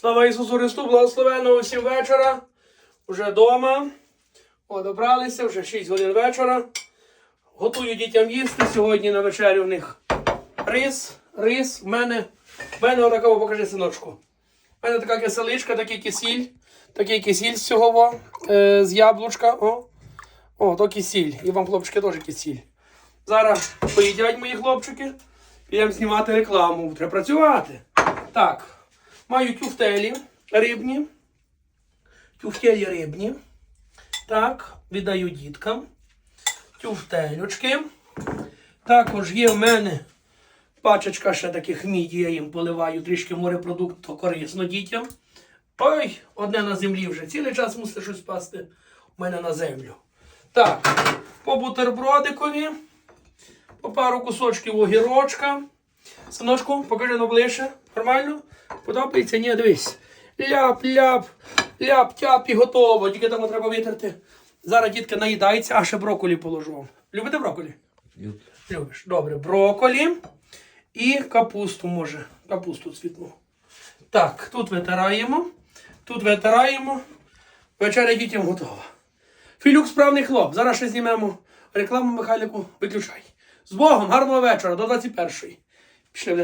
Слава Ісусу Христу, благословенного усім вечора. Уже вдома. О, вже 6 годин вечора. Готую дітям їсти. Сьогодні на вечерю в них рис. Рис. В мене, в мене отака, покажи синочку. У мене така киселичка, такий кисіль. Такий кисіль з цього е, з яблучка. О, о, то кисіль. І вам, хлопчики, теж кисіль. Зараз поїдять мої хлопчики. Підемо знімати рекламу. Треба працювати. Так, маю тюфтелі рибні. Тюфтелі рибні. Так, віддаю діткам. Тюфтелючки. Також є в мене пачечка ще таких міді, я їм поливаю трішки морепродукт, то корисно дітям. Ой, одне на землі вже. Цілий час мусить щось пасти у мене на землю. Так, по бутербродикові, по пару кусочків огірочка. Синочку, покажи ну ближче. Нормально? Подобається? Ні, дивись. Ляп, ляп, ляп, тяп і готово. Тільки там треба витерти. Зараз дітки наїдаються, а ще брокколі положу вам. Любите брокколі? Любиш. Добре, брокколі і капусту може. Капусту цвітну. Так, тут витираємо. Тут витираємо. Вечеря дітям готова. Філюк справний хлоп. Зараз ще знімемо рекламу Михайлику. Виключай. З Богом, гарного вечора, до 21-ї. Пішли в